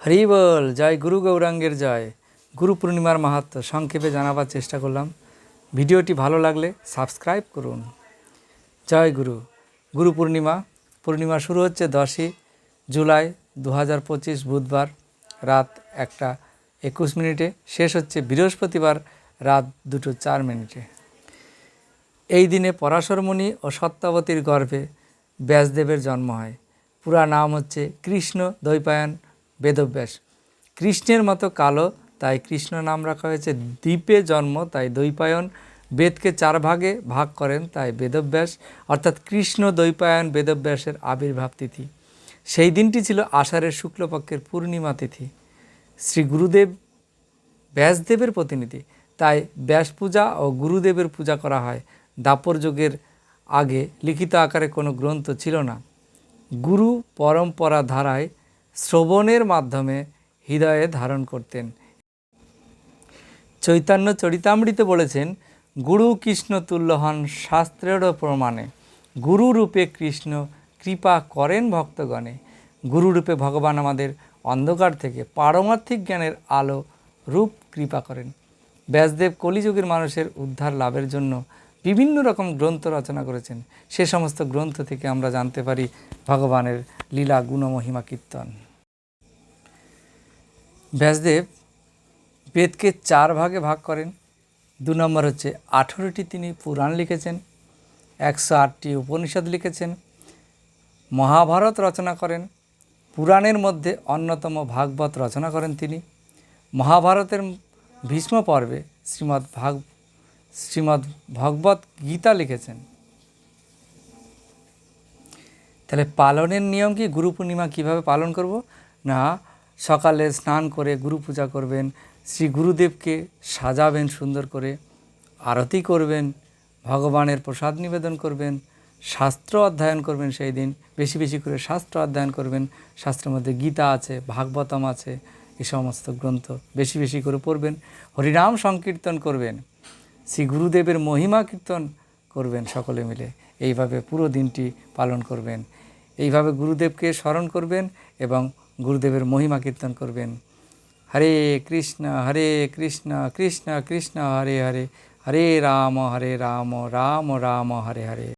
হরি বল, জয় গুরু গৌরাঙ্গের জয়। গুরু পূর্ণিমার মাহাত্ম সংক্ষেপে জানাবার চেষ্টা করলাম। ভিডিওটি ভালো লাগলে সাবস্ক্রাইব করুন। জয় গুরু। গুরু পূর্ণিমা। পূর্ণিমা শুরু হচ্ছে দশই জুলাই দু হাজার পঁচিশ বুধবার রাত একটা একুশ মিনিটে। শেষ হচ্ছে বৃহস্পতিবার রাত দুটো চার মিনিটে। এই দিনে পরাশরমণি ও সত্যাবতীর গর্ভে ব্যাসদেবের জন্ম হয়। পুরা নাম হচ্ছে কৃষ্ণ দ্বৈপায়ন। বেদব্যাস। কৃষ্ণের মতো কালো, তাই কৃষ্ণ নাম রাখা হয়েছে। দ্বীপে জন্ম, তাই দ্বৈপায়ন। বেদকে চার ভাগে ভাগ করেন, তাই বেদব্যাস। অর্থাৎ কৃষ্ণ, দ্বৈপায়ন, বেদব্যাসের আবির্ভাব তিথি। সেই দিনটি ছিল আষাঢ়ের শুক্লপক্ষের পূর্ণিমা তিথি। শ্রী গুরুদেব ব্যাসদেবের প্রতিনিধি। তাই ব্যাস পূজা ও গুরুদেবের পূজা করা হয়। দাপর যুগের আগে লিখিত আকারে কোনো গ্রন্থ ছিল না। গুরু পরম্পরা ধারায় শ্রবণের মাধ্যমে হৃদয়ে ধারণ করতেন। চৈতন্য চরিতামৃতে বলেছেন, গুরু কৃষ্ণ তুল্য হন শাস্ত্রেরও প্রমাণে। গুরু রূপে কৃষ্ণ কৃপা করেন ভক্তগণে। গুরু রূপে ভগবান আমাদের অন্ধকার থেকে পারমার্থিক জ্ঞানের আলো রূপ কৃপা করেন। ব্যাসদেব কলিযুগের মানুষের উদ্ধার লাভের জন্য বিভিন্ন রকম গ্রন্থ রচনা করেছেন। সে সমস্ত গ্রন্থ থেকে আমরা জানতে পারি ভগবানের লীলা গুণমহিমা কীর্তন। ব্যাসদেব বেদকে চার ভাগে ভাগ করেন। দু নম্বর হচ্ছে আঠেরোটি তিনি পুরাণ লিখেছেন, একশো আটটি উপনিষদ লিখেছেন, মহাভারত রচনা করেন, পুরাণের মধ্যে অন্যতম ভাগবত রচনা করেন তিনি। মহাভারতের ভীষ্ম পর্বে শ্রীমদ্ ভাগ, শ্রীমদ্ ভগবত গীতা লিখেছেন। তাহলে পালনের নিয়ম কি? গুরু পূর্ণিমা কীভাবে পালন করব? না সকালে স্নান করে গুরু পূজা করবেন, শ্রী গুরুদেবকে সাজাবেন সুন্দর করে, আরতি করবেন, ভগবানের প্রসাদ নিবেদন করবেন, শাস্ত্র অধ্যয়ন করবেন সেই দিন, বেশি বেশি করে শাস্ত্র অধ্যয়ন করবেন, শাস্ত্রের মধ্যে গীতা আছে, ভাগবতম আছে, এই সমস্ত গ্রন্থ বেশি বেশি করে পড়বেন, হরিনাম সংকীর্তন করবেন, শ্রী গুরুদেবের মহিমা কীর্তন করবেন সকলে মিলে, এইভাবে পুরো দিনটি পালন করবেন। এইভাবে গুরুদেবকে স্মরণ করবেন এবং গুরুদেবের মহিমা কীর্তন করবেন। হরে কৃষ্ণ হরে কৃষ্ণ কৃষ্ণ কৃষ্ণ, হরে হরে। হরে রাম হরে রাম রাম রাম, হরে হরে।